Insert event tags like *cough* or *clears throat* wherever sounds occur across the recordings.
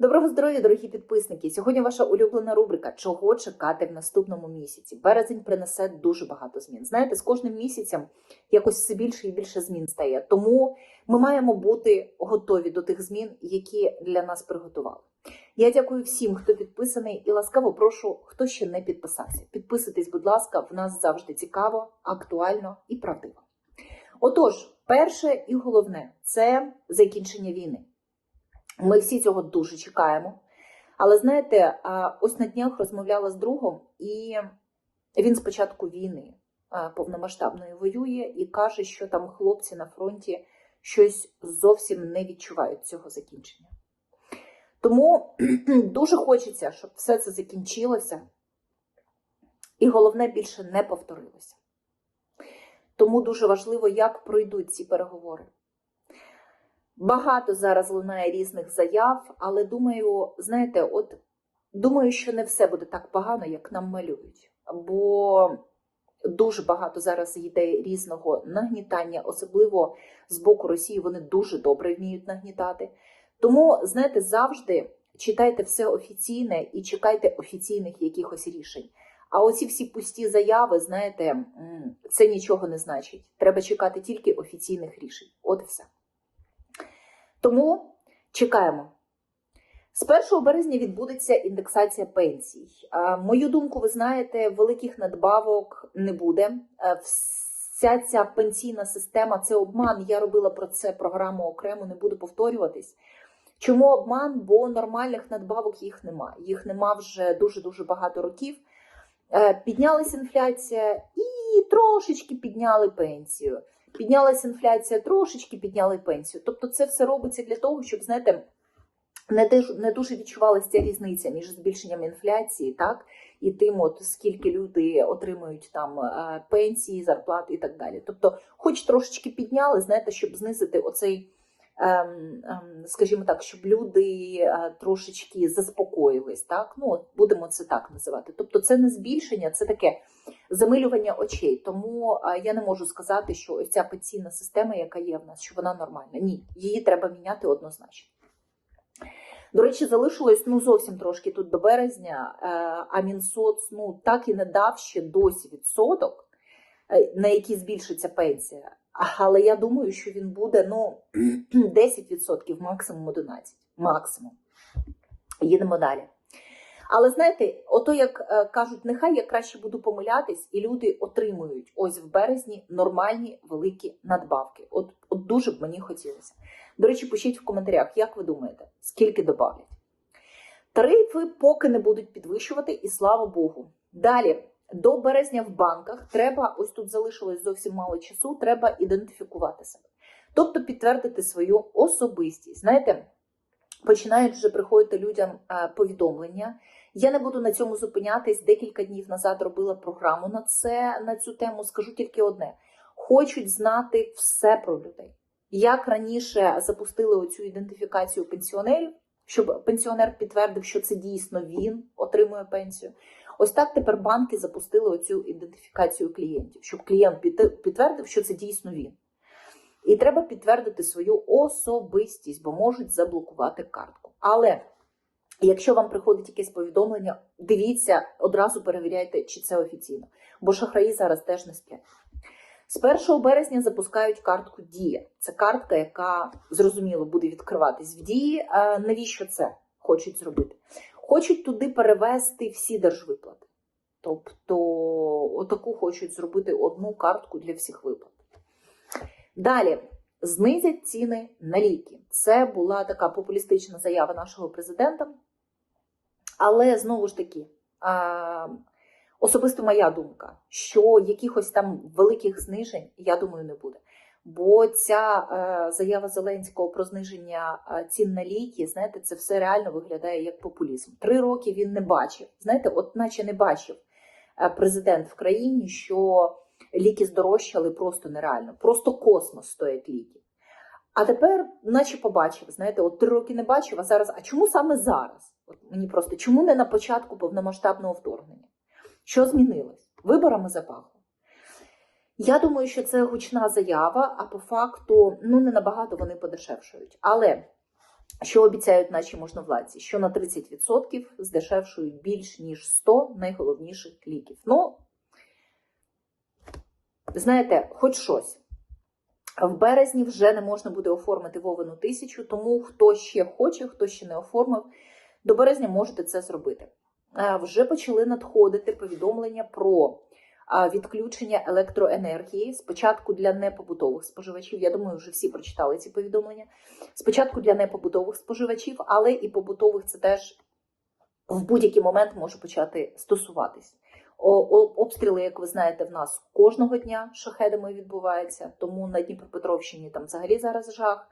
Доброго здоров'я, дорогі підписники! Сьогодні ваша улюблена рубрика Чого чекати в наступному місяці. Березень принесе дуже багато змін. Знаєте, з кожним місяцем якось все більше і більше змін стає. Тому ми маємо бути готові до тих змін, які для нас приготували. Я дякую всім, хто підписаний, і ласкаво прошу, хто ще не підписався. Підписуйтесь, будь ласка, в нас завжди цікаво, актуально і правдиво. Отож, перше і головне це закінчення війни. Ми всі цього дуже чекаємо. Але знаєте, ось на днях розмовляла з другом, і він з початку війни повномасштабної воює і каже, що там хлопці на фронті щось зовсім не відчувають цього закінчення. Тому *clears throat* дуже хочеться, щоб все це закінчилося, і головне більше не повторилося. Тому дуже важливо, як пройдуть ці переговори. Багато зараз лунає різних заяв, але думаю, знаєте, от думаю, що не все буде так погано, як нам малюють. Бо дуже багато зараз йде різного нагнітання, особливо з боку Росії, вони дуже добре вміють нагнітати. Тому, знаєте, завжди читайте все офіційне і чекайте офіційних якихось рішень. А оці всі пусті заяви, знаєте, це нічого не значить. Треба чекати тільки офіційних рішень. От і все. Тому чекаємо. З 1 березня відбудеться індексація пенсій. А, Мою думку, ви знаєте, великих надбавок не буде. Е, Вся ця пенсійна система це обман. Я робила про це програму окремо, не буду повторюватись. Чому обман? Бо нормальних надбавок їх нема. Їх нема вже дуже дуже багато років. Е, Піднялася інфляція і трошечки підняли пенсію. Піднялася інфляція, трошечки підняли пенсію. Тобто, це все робиться для того, щоб знаєте, не дуже, не дуже відчувалася ця різниця між збільшенням інфляції, так і тим, от скільки люди отримують там е, пенсії, зарплати і так далі. Тобто, хоч трошечки підняли, знаєте, щоб знизити оцей. ем, ем, Скажімо так, щоб люди е, трошечки заспокоїлись, так ну будемо це так називати. Тобто, це не збільшення, це таке замилювання очей. Тому я не можу сказати, що ось ця пенсійна система, яка є в нас, що вона нормальна. Ні, її треба міняти однозначно. До речі, залишилось ну зовсім трошки тут до березня, е, а Мінсоц ну так і не дав ще досі відсоток, е, на який збільшиться пенсія. Але я думаю, що він буде ну *clears throat* 10%, максимум 11%. Максимум. Їдемо далі. Але знаєте, ото як е, кажуть, нехай я краще буду помилятись, і люди отримують ось в березні нормальні великі надбавки. От, от дуже б мені хотілося. До речі, пишіть в коментарях, як ви думаєте, скільки добавлять. Тарифи поки не будуть підвищувати, і слава Богу. Далі, до березня в банках треба, ось тут залишилось зовсім мало часу, треба ідентифікувати себе. Тобто підтвердити свою особистість. Знаєте, починають вже приходити людям е, повідомлення. Я не буду на цьому зупинятись. Декілька днів назад робила програму на це на цю тему. Скажу тільки одне: хочуть знати все про людей. Як раніше запустили оцю ідентифікацію пенсіонерів, щоб пенсіонер підтвердив, що це дійсно він отримує пенсію. Ось так тепер банки запустили оцю ідентифікацію клієнтів, щоб клієнт підтвердив, що це дійсно він. І треба підтвердити свою особистість, бо можуть заблокувати картку. Але якщо вам приходить якесь повідомлення, дивіться, одразу перевіряйте, чи це офіційно. Бо шахраї зараз теж не сплять. З 1 березня запускають картку Дія. Це картка, яка зрозуміло буде відкриватись в дії. А навіщо це хочуть зробити? Хочуть туди перевести всі держвиплати. Тобто, отаку хочуть зробити одну картку для всіх виплат. Далі знизять ціни на ліки. Це була така популістична заява нашого президента. Але знову ж таки, особисто моя думка, що якихось там великих знижень, я думаю, не буде. Бо ця е, заява Зеленського про зниження е, цін на ліки, знаєте, це все реально виглядає як популізм. Три роки він не бачив. Знаєте, от наче не бачив е, президент в країні, що ліки здорожчали просто нереально. Просто космос стоять ліки. А тепер, наче побачив, знаєте, от три роки не бачив, а зараз. А чому саме зараз? От мені просто чому не на початку повномасштабного вторгнення? Що змінилось? Виборами запахло. Я думаю, що це гучна заява, а по факту ну не набагато вони подешевшують. Але Що обіцяють наші можновладці? Що на 30% здешевшують більш ніж 100 найголовніших ліків. Ну, знаєте, хоч щось. В березні вже не можна буде оформити Вовину тисячу, тому хто ще хоче, хто ще не оформив, до березня можете це зробити. Е, Вже почали надходити повідомлення про відключення електроенергії. Спочатку для непобутових споживачів. Я думаю, вже всі прочитали ці повідомлення. Спочатку для непобутових споживачів, але і побутових це теж в будь-який момент може почати стосуватись. Обстріли, як ви знаєте, в нас кожного дня шахедами відбуваються, тому на Дніпропетровщині там взагалі зараз жах.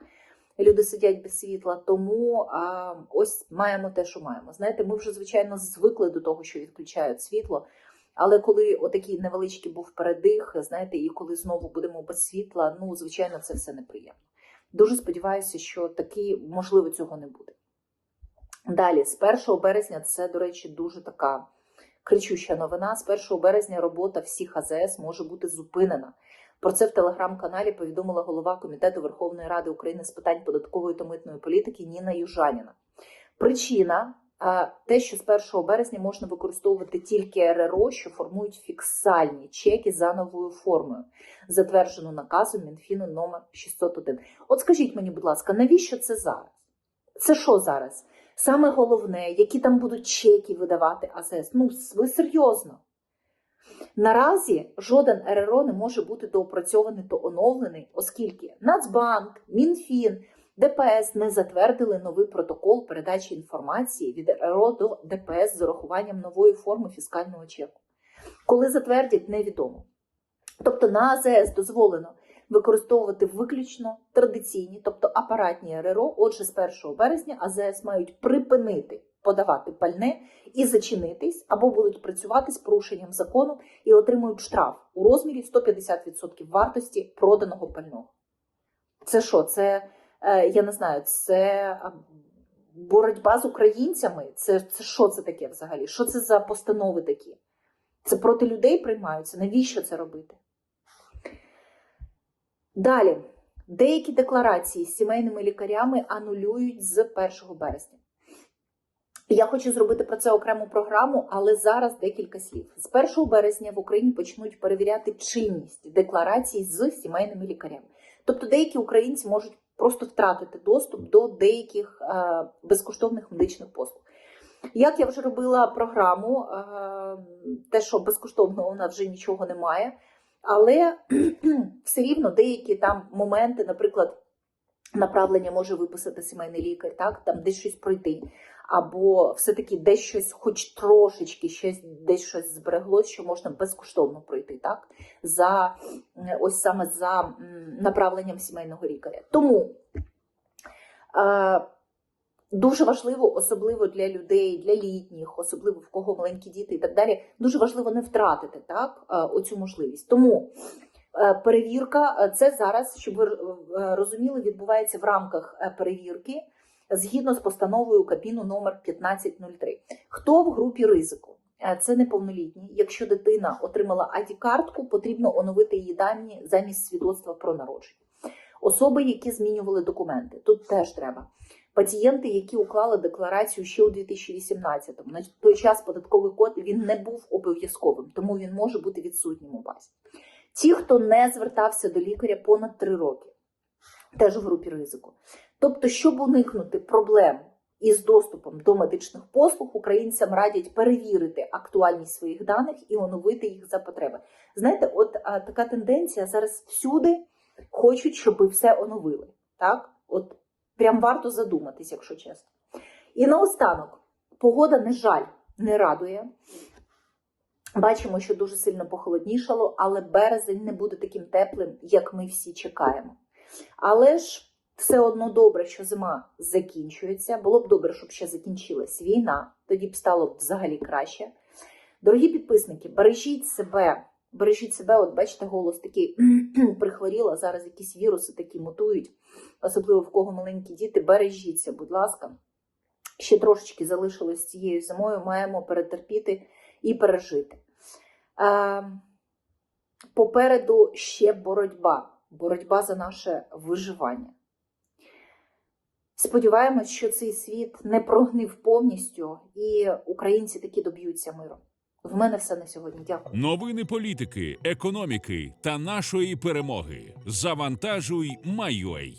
Люди сидять без світла, тому а, ось маємо те, що маємо. Знаєте, ми вже звичайно звикли до того, що відключають світло. Але коли отакий невеличкий був передих, знаєте, і коли знову будемо без світла, ну звичайно, це все неприємно. Дуже сподіваюся, що таки можливо цього не буде. Далі, з 1 березня, це, до речі, дуже така кричуща новина. З 1 березня робота всіх АЗС може бути зупинена. Про це в телеграм-каналі повідомила голова Комітету Верховної Ради України з питань податкової та митної політики Ніна Южаніна. Причина те, що з 1 березня можна використовувати тільки РРО, що формують фіксальні чеки за новою формою, затверджену наказом Мінфіну номер 601. От скажіть мені, будь ласка, навіщо це зараз? Це що зараз? Саме головне, які там будуть чеки видавати АЗС. Ну, ви серйозно. Наразі жоден РРО не може бути доопрацьований та оновлений, оскільки Нацбанк, Мінфін, ДПС не затвердили новий протокол передачі інформації від РРО до ДПС з урахуванням нової форми фіскального чеку. Коли затвердять, невідомо. Тобто на АЗС дозволено використовувати виключно традиційні, тобто апаратні РРО. Отже, з 1 березня АЗС мають припинити подавати пальне і зачинитись, або будуть працювати з порушенням закону і отримують штраф у розмірі 150% вартості проданого пального. Це що? Це е, я не знаю, це боротьба з українцями? Це, це що це таке взагалі? Що це за постанови такі? Це проти людей приймаються? Навіщо це робити? Далі, деякі декларації з сімейними лікарями анулюють з 1 березня. Я хочу зробити про це окрему програму, але зараз декілька слів. З 1 березня в Україні почнуть перевіряти чинність декларацій з сімейними лікарями. Тобто деякі українці можуть просто втратити доступ до деяких е, безкоштовних медичних послуг. Як я вже робила програму, е, те, що безкоштовного у нас вже нічого немає, але *clears throat* все рівно деякі там моменти, наприклад, направлення може виписати сімейний лікар, так, там десь щось пройти, або все-таки десь щось, хоч трошечки, щось, десь щось збереглось, що можна безкоштовно пройти, так, за ось саме за направленням сімейного лікаря. Тому е, дуже важливо, особливо для людей, для літніх, особливо в кого маленькі діти і так далі, дуже важливо не втратити так, е, оцю можливість. Тому е, перевірка е, це зараз, щоб ви розуміли, відбувається в рамках перевірки згідно з постановою Кабміну номер 1503. Хто в групі ризику? Це неповнолітні. Якщо дитина отримала ID-картку, потрібно оновити її дані замість свідоцтва про народження. Особи, які змінювали документи, тут теж треба. Пацієнти, які уклали декларацію ще у 2018-му. На той час податковий код він не був обов'язковим, тому він може бути відсутнім у базі. Ті, хто не звертався до лікаря понад 3 роки, теж в групі ризику. Тобто, щоб уникнути проблем із доступом до медичних послуг, українцям радять перевірити актуальність своїх даних і оновити їх за потреби. Знаєте, от а, така тенденція зараз всюди хочуть, щоб все оновили. Так, от прям варто задуматись, якщо чесно. І наостанок, погода, на жаль, не радує. Бачимо, що дуже сильно похолоднішало, але березень не буде таким теплим, як ми всі чекаємо. Але ж все одно добре, що зима закінчується. Було б добре, щоб ще закінчилась війна, тоді б стало б взагалі краще. Дорогі підписники, бережіть себе, бережіть себе, от бачите, голос такий *clears throat* прихворіла, зараз якісь віруси такі мутують, особливо в кого маленькі діти. Бережіться, будь ласка. Ще трошечки залишилось цією зимою, маємо перетерпіти і пережити. Е, попереду ще боротьба, боротьба за наше виживання. Сподіваємось, що цей світ не прогнив повністю, і українці таки доб'ються миру. В мене все на сьогодні. Дякую. Новини політики, економіки та нашої перемоги. Завантажуй, Майой.